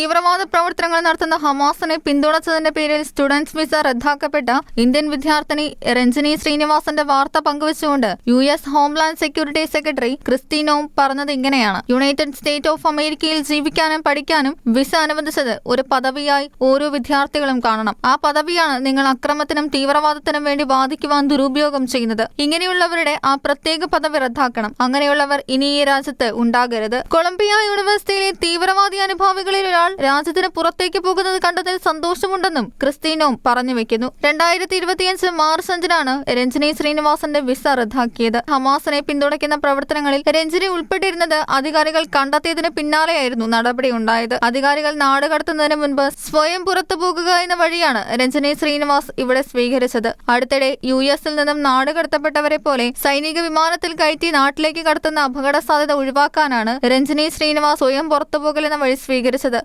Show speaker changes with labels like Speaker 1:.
Speaker 1: തീവ്രവാദ പ്രവർത്തനങ്ങൾ നടത്തുന്ന ഹമാസിനെ പിന്തുണച്ചതിന്റെ പേരിൽ സ്റ്റുഡൻസ് വിസ റദ്ദാക്കപ്പെട്ട ഇന്ത്യൻ വിദ്യാർത്ഥിനി രഞ്ജിനി ശ്രീനിവാസന്റെ വാർത്ത പങ്കുവച്ചുകൊണ്ട് U S homeland security secretary Kristi Noem പറഞ്ഞത് ഇങ്ങനെയാണ്. യുണൈറ്റഡ് സ്റ്റേറ്റ് ഓഫ് അമേരിക്കയിൽ ജീവിക്കാനും പഠിക്കാനും വിസ അനുവദിച്ചത് ഒരു പദവിയായി ഓരോ വിദ്യാർത്ഥികളും കാണണം. ആ പദവിയാണ് നിങ്ങൾ അക്രമത്തിനും തീവ്രവാദത്തിനും വേണ്ടി വാദിക്കുവാൻ ദുരുപയോഗം ചെയ്യുന്നത്. ഇങ്ങനെയുള്ളവരുടെ ആ പ്രത്യേക പദവി റദ്ദാക്കണം. അങ്ങനെയുള്ളവർ ഇനി ഈ രാജ്യത്ത് ഉണ്ടാകരുത്. കൊളംബിയ യൂണിവേഴ്സിറ്റിയിലെ തീവ്രവാദി അനുഭാവികളിൽ ഒരാൾ രാജ്യത്തിന് പുറത്തേക്ക് പോകുന്നത് കണ്ടതിൽ സന്തോഷമുണ്ടെന്നും ക്രിസ്റ്റീനോം പറഞ്ഞു വെക്കുന്നു. രണ്ടായിരത്തി ഇരുപത്തിയഞ്ച് മാർച്ച് അഞ്ചിനാണ് രഞ്ജിനി ശ്രീനിവാസന്റെ വിസ റദ്ദാക്കിയത്. ഹമാസിനെ പിന്തുണയ്ക്കുന്ന പ്രവർത്തനങ്ങളിൽ രഞ്ജിനി ഉൾപ്പെട്ടിരുന്നത് അധികാരികൾ കണ്ടെത്തിയതിന് പിന്നാലെയായിരുന്നു നടപടി ഉണ്ടായത് അധികാരികൾ നാട് കടത്തുന്നതിന് മുൻപ് സ്വയം പുറത്തു പോകുക എന്ന വഴിയാണ് രഞ്ജിനി ശ്രീനിവാസ് ഇവിടെ സ്വീകരിച്ചത്. അടുത്തിടെ യു എസിൽ നിന്നും നാട് കടത്തപ്പെട്ടവരെ പോലെ സൈനിക വിമാനത്തിൽ കയറ്റി നാട്ടിലേക്ക് കടത്തുന്ന അപകട സാധ്യത ഒഴിവാക്കാനാണ് രഞ്ജിനി ശ്രീനിവാസ് സ്വയം പുറത്തുപോകലെന്ന വഴി സ്വീകരിച്ചത്.